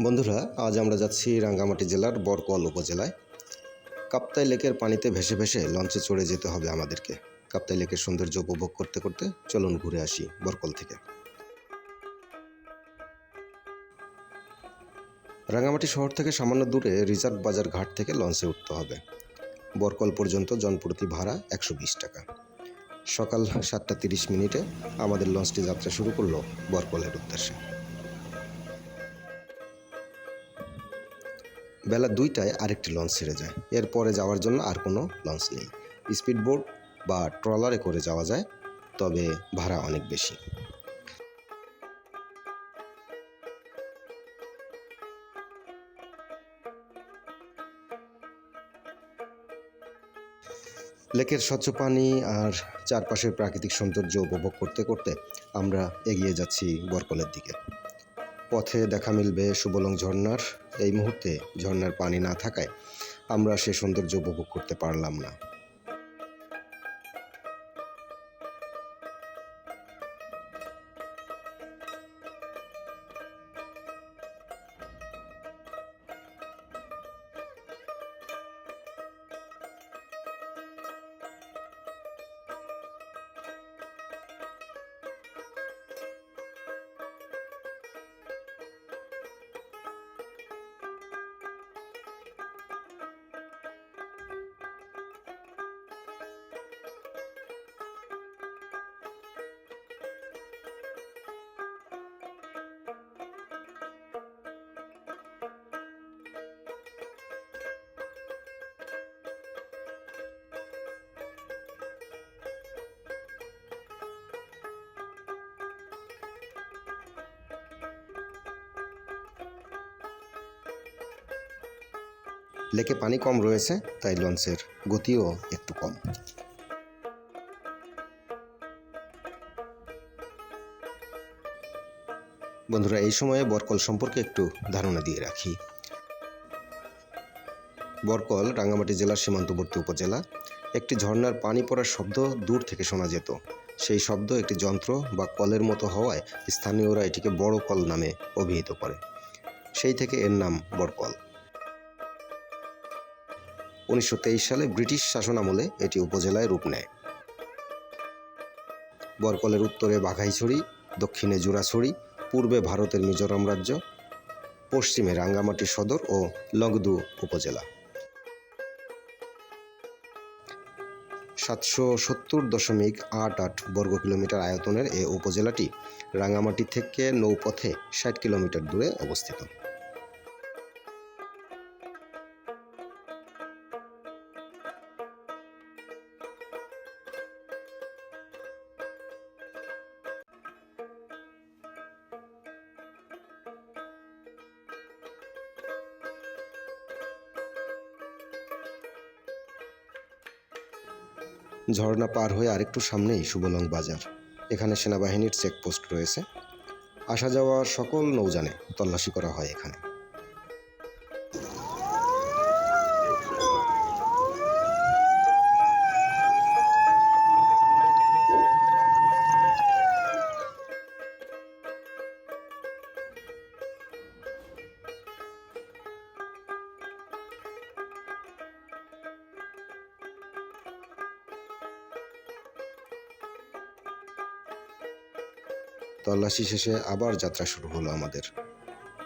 বন্ধুরা, আজ আমরা যাচ্ছি রাঙ্গামাটি জেলার বরকল উপজেলায়। কাপ্তাই লেকের পানিতে ভেসে ভেসে লঞ্চে চড়ে যেতে হবে আমাদেরকে। কাপ্তাই লেকের সৌন্দর্য উপভোগ করতে করতে চলুন ঘুরে আসি বরকল থেকে। রাঙ্গামাটি শহর থেকে সামান্য দূরে রিজার্ভ বাজার ঘাট থেকে লঞ্চে উঠতে হবে। বরকল পর্যন্ত জনপ্রতি ভাড়া একশো বিশ টাকা। সকাল সাতটা তিরিশ মিনিটে আমাদের লঞ্চটি যাত্রা শুরু করল বরকলের উদ্দেশ্যে। বেলা দুইটায় আরেকটি লঞ্চ ছেড়ে যায়। এরপরে যাওয়ার জন্য আর কোনো লঞ্চ নেই। স্পিড বোট বা ট্রলারে করে যাওয়া যায়, তবে ভাড়া অনেক বেশি। লেকের স্বচ্ছ পানি আর চারপাশের প্রাকৃতিক সৌন্দর্য উপভোগ করতে করতে আমরা এগিয়ে যাচ্ছি বরকলের দিকে। পথে দেখা মিলবে সুবলং ঝর্নার এই মুহূর্তে ঝর্নার পানি না থাকায় আমরা সে সৌন্দর্য উপভোগ করতে পারলাম না। লেকে পানি কম রয়েছে, তাই লঞ্চের গতিও একটু কম। বন্ধুরা, এই সময়ে বরকল সম্পর্কে একটু ধারণা দিয়ে রাখি। বরকল রাঙ্গামাটি জেলার সীমান্তবর্তী উপজেলা। একটি ঝর্ণার পানি পড়ার শব্দ দূর থেকে শোনা যেত। সেই শব্দ একটি যন্ত্র বা কলের মতো হওয়ায় স্থানীয়রা এটিকে বড় কল নামে অভিহিত করে। সেই থেকে এর নাম বরকল। উনিশশো তেইশ সালে ব্রিটিশ শাসনামলে এটি উপজেলায় রূপ নেয়। বরকলের উত্তরে বাঘাইছড়ি, দক্ষিণে জুরাছড়ি, পূর্বে ভারতের মিজোরাম রাজ্য, পশ্চিমে রাঙ্গামাটি সদর ও লগদু উপজেলা। সাতশো সত্তর দশমিক আট আট বর্গ কিলোমিটার আয়তনের এ উপজেলাটি রাঙ্গামাটি থেকে নৌপথে ষাট কিলোমিটার দূরে অবস্থিত। ঝর্ণা পার হয়ে আরেকটু সামনেই সুবলং বাজার। এখানে সেনাবাহিনীর চেকপোস্ট রয়েছে। আসা যাওয়ার সকল নৌজানে তল্লাশি করা হয় এখানে। তল্লাশি শেষে আবার যাত্রা শুরু হলো আমাদের।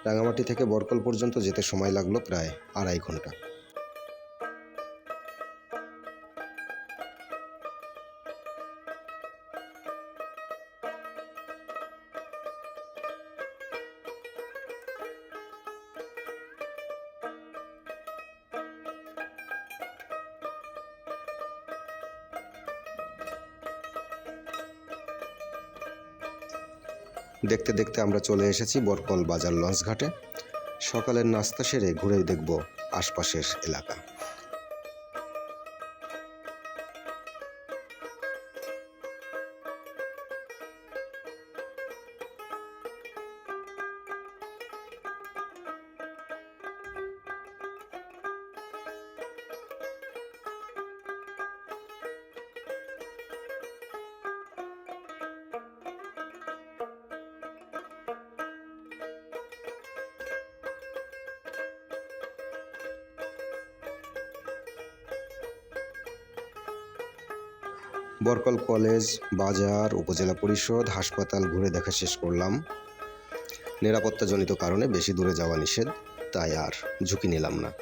রাঙামাটি থেকে বরকল পর্যন্ত যেতে সময় লাগল প্রায় আড়াই ঘণ্টা। দেখতে দেখতে আমরা চলে এসেছি বরকল বাজার লঞ্চ ঘাটে সকালের নাস্তা সেরে ঘুরে দেখব আশপাশের এলাকা। বরকল কলেজ, বাজার, উপজেলা পরিষদ, হাসপাতাল ঘুরে দেখা শেষ করলাম। নিরাপত্তাজনিত কারণে বেশি দূরে যাওয়া নিষেধ, তাই আর ঝুঁকি নিলাম না।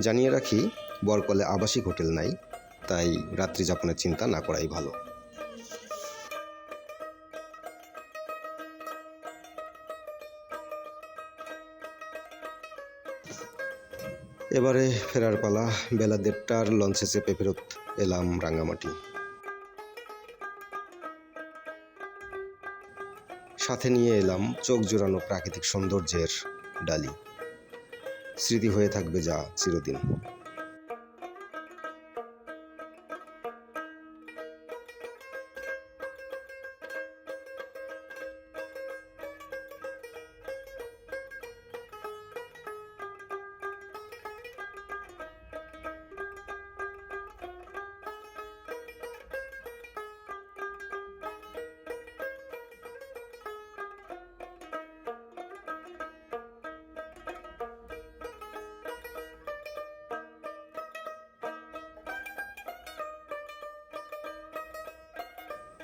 জানিয়ে রাখি, বরকলে আবাসিক হোটেল নাই, তাই রাত্রি যাপনের চিন্তা না করাই ভালো। এবারে ফেরার পালা, বেলা দেড়টার লঞ্চে চেপে ফেরত এলাম রাঙ্গামাটি সাথে নিয়ে এলাম চোখ জোড়ানো প্রাকৃতিক সৌন্দর্যের ডালি। স্মৃতি হয়ে থাকবে যা চিরদিন।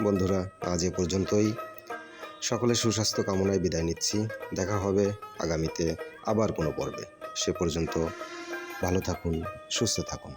বন্ধুরা, আজ এ পর্যন্তই। সকলের সুস্বাস্থ্য কামনায় বিদায় নিচ্ছি। দেখা হবে আগামীতে আবার কোনো পর্বে। সে পর্যন্ত ভালো থাকুন, সুস্থ থাকুন।